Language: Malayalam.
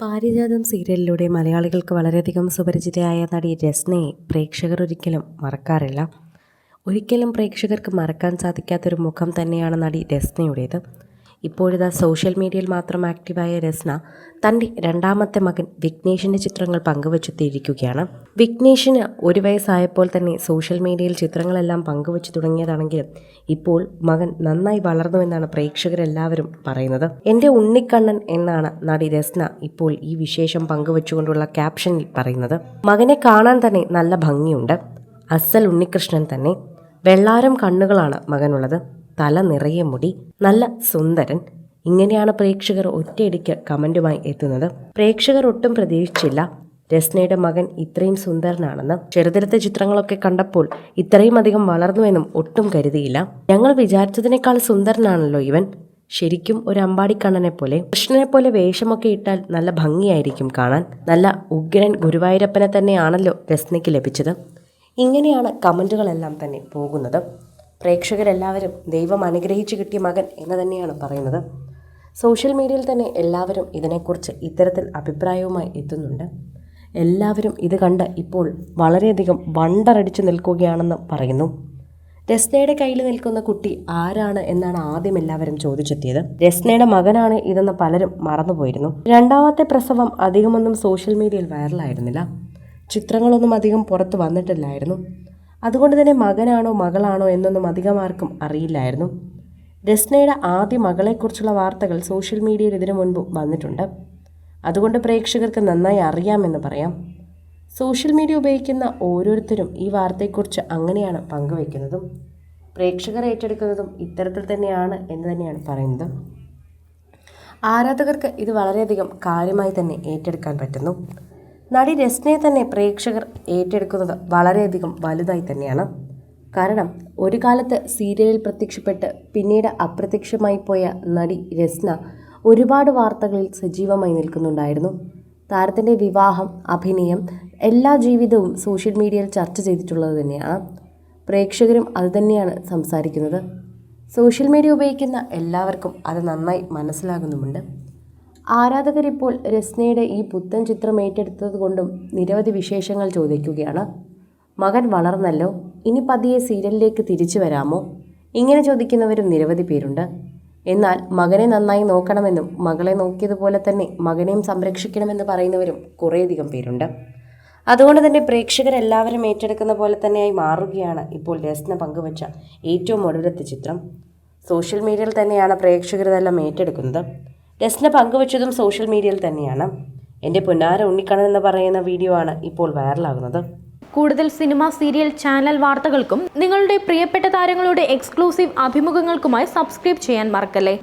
പാരിജാതം സീരിയലിലൂടെ മലയാളികൾക്ക് വളരെയധികം സുപരിചിതയായ നടി രസ്നയെ പ്രേക്ഷകർ ഒരിക്കലും മറക്കാറില്ല. ഒരിക്കലും പ്രേക്ഷകർക്ക് മറക്കാൻ സാധിക്കാത്തൊരു മുഖം തന്നെയാണ് നടി രസ്നയുടേത്. ഇപ്പോഴിതാ സോഷ്യൽ മീഡിയയിൽ മാത്രം ആക്റ്റീവായ രസ്ന തന്റെ രണ്ടാമത്തെ മകൻ വിഘ്നേഷിന്റെ ചിത്രങ്ങൾ പങ്കുവച്ചെത്തിയിരിക്കുകയാണ്. വിഘ്നേഷിന് ഒരു വയസ്സായപ്പോൾ തന്നെ സോഷ്യൽ മീഡിയയിൽ ചിത്രങ്ങളെല്ലാം പങ്കുവച്ചു തുടങ്ങിയതാണെങ്കിലും ഇപ്പോൾ മകൻ നന്നായി വളർന്നുവെന്നാണ് പ്രേക്ഷകരെല്ലാവരും പറയുന്നത്. എന്റെ ഉണ്ണിക്കണ്ണൻ എന്നാണ് നടി രസ്ന ഇപ്പോൾ ഈ വിശേഷം പങ്കുവച്ചുകൊണ്ടുള്ള ക്യാപ്ഷനിൽ പറയുന്നത്. മകനെ കാണാൻ തന്നെ നല്ല ഭംഗിയുണ്ട്. അസൽ ഉണ്ണികൃഷ്ണൻ തന്നെ. വെള്ളാരം കണ്ണുകളാണ് മകനുള്ളത്. തല നിറയെ മുടി. നല്ല സുന്ദരൻ. ഇങ്ങനെയാണ് പ്രേക്ഷകർ ഒറ്റയടിക്ക് കമന്റുമായി എത്തുന്നത്. പ്രേക്ഷകർ ഒട്ടും പ്രതീക്ഷിച്ചില്ല. രസ്നയുടെ മകൻ ഇത്രയും സുന്ദരനാണെന്ന്. ചെറുതിലത്തെ ചിത്രങ്ങളൊക്കെ കണ്ടപ്പോൾ ഇത്രയും അധികം വളർന്നുവെന്നും ഒട്ടും കരുതിയില്ല. ഞങ്ങൾ വിചാരിച്ചതിനേക്കാൾ സുന്ദരനാണല്ലോ ഇവൻ. ശരിക്കും ഒരു അമ്പാടിക്കണ്ണനെ പോലെ. കൃഷ്ണനെ പോലെ വേഷമൊക്കെ ഇട്ടാൽ നല്ല ഭംഗിയായിരിക്കും കാണാൻ. നല്ല ഉഗ്രൻ ഗുരുവായൂരപ്പനെ തന്നെയാണല്ലോ രസ്നയ്ക്ക് ലഭിച്ചത്. ഇങ്ങനെയാണ് കമന്റുകളെല്ലാം തന്നെ പോകുന്നത്. പ്രേക്ഷകരെല്ലാവരും ദൈവം അനുഗ്രഹിച്ചു കിട്ടിയ മകൻ എന്ന് തന്നെയാണ് പറയുന്നത്. സോഷ്യൽ മീഡിയയിൽ തന്നെ എല്ലാവരും ഇതിനെക്കുറിച്ച് ഇത്തരത്തിൽ അഭിപ്രായവുമായി എത്തുന്നുണ്ട്. എല്ലാവരും ഇത് കണ്ട് ഇപ്പോൾ വളരെയധികം വണ്ടറടിച്ചു നിൽക്കുകയാണെന്ന് പറയുന്നു. രസ്നയുടെ കയ്യിൽ നിൽക്കുന്ന കുട്ടി ആരാണ് എന്നാണ് ആദ്യം എല്ലാവരും ചോദിച്ചെത്തിയത്. രസ്നയുടെ മകനാണ് ഇതെന്ന് പലരും മറന്നുപോയിരുന്നു. രണ്ടാമത്തെ പ്രസവം അധികമൊന്നും സോഷ്യൽ മീഡിയയിൽ വൈറലായിരുന്നില്ല. ചിത്രങ്ങളൊന്നും അധികം പുറത്ത് വന്നിട്ടില്ലായിരുന്നു. അതുകൊണ്ട് തന്നെ മകനാണോ മകളാണോ എന്നൊന്നും അധികം ആർക്കും അറിയില്ലായിരുന്നു. രസ്നയുടെ ആദ്യ മകളെക്കുറിച്ചുള്ള വാർത്തകൾ സോഷ്യൽ മീഡിയയിൽ ഇതിനു മുൻപ് വന്നിട്ടുണ്ട്. അതുകൊണ്ട് പ്രേക്ഷകർക്ക് നന്നായി അറിയാമെന്ന് പറയാം. സോഷ്യൽ മീഡിയ ഉപയോഗിക്കുന്ന ഓരോരുത്തരും ഈ വാർത്തയെക്കുറിച്ച് അങ്ങനെയാണ് പങ്കുവയ്ക്കുന്നതും പ്രേക്ഷകർ ഏറ്റെടുക്കുന്നതും ഇത്തരത്തിൽ തന്നെയാണ് എന്ന് തന്നെയാണ് പറയുന്നത്. ആരാധകർക്ക് ഇത് വളരെയധികം കാര്യമായി തന്നെ ഏറ്റെടുക്കാൻ പറ്റുന്നു. നടി രസ്നയെ തന്നെ പ്രേക്ഷകർ ഏറ്റെടുക്കുന്നത് വളരെയധികം വലുതായി തന്നെയാണ്. കാരണം ഒരു കാലത്ത് സീരിയലിൽ പ്രത്യക്ഷപ്പെട്ട് പിന്നീട് അപ്രത്യക്ഷമായി പോയ നടി രസ്ന ഒരുപാട് വാർത്തകളിൽ സജീവമായി നിൽക്കുന്നുണ്ടായിരുന്നു. താരത്തിന്റെ വിവാഹം അഭിനയം എല്ലാ ജീവിതവും സോഷ്യൽ മീഡിയയിൽ ചർച്ച ചെയ്തിട്ടുള്ളത് തന്നെയാണ്. പ്രേക്ഷകരും അതുതന്നെയാണ് സംസാരിക്കുന്നത്. സോഷ്യൽ മീഡിയ ഉപയോഗിക്കുന്ന എല്ലാവർക്കും അത് നന്നായി മനസ്സിലാകുന്നുമുണ്ട്. ആരാധകരിപ്പോൾ രസ്നയുടെ ഈ പുത്തൻ ചിത്രം ഏറ്റെടുത്തത് കൊണ്ടും നിരവധി വിശേഷങ്ങൾ ചോദിക്കുകയാണ്. മകൻ വളർന്നല്ലോ ഇനി പതിയെ സീരിയലിലേക്ക് തിരിച്ചു വരാമോ? ഇങ്ങനെ ചോദിക്കുന്നവരും നിരവധി പേരുണ്ട്. എന്നാൽ മകനെ നന്നായി നോക്കണമെന്നും മകളെ നോക്കിയതുപോലെ തന്നെ മകനെയും സംരക്ഷിക്കണമെന്ന് പറയുന്നവരും കുറേയധികം പേരുണ്ട്. അതുകൊണ്ട് തന്നെ പ്രേക്ഷകരെല്ലാവരും ഏറ്റെടുക്കുന്ന പോലെ തന്നെയായി മാറുകയാണ് ഇപ്പോൾ രസ്ന പങ്കുവച്ച ഏറ്റവും ഒടുവിലത്തെ ചിത്രം. സോഷ്യൽ മീഡിയയിൽ തന്നെയാണ് പ്രേക്ഷകരെല്ലാം ഏറ്റെടുക്കുന്നത്. രസ്ന പങ്കുവച്ചതും സോഷ്യൽ മീഡിയയിൽ തന്നെയാണ്. എന്റെ പൊന്നാര ഉണ്ണിക്കണ്ണൻ എന്ന് പറയുന്ന വീഡിയോ ആണ് ഇപ്പോൾ വൈറലാകുന്നത്. കൂടുതൽ സിനിമ സീരിയൽ ചാനൽ വാർത്തകൾക്കും നിങ്ങളുടെ പ്രിയപ്പെട്ട താരങ്ങളുടെ എക്സ്ക്ലൂസീവ് അഭിമുഖങ്ങൾക്കുമായി സബ്സ്ക്രൈബ് ചെയ്യാൻ മറക്കല്ലേ?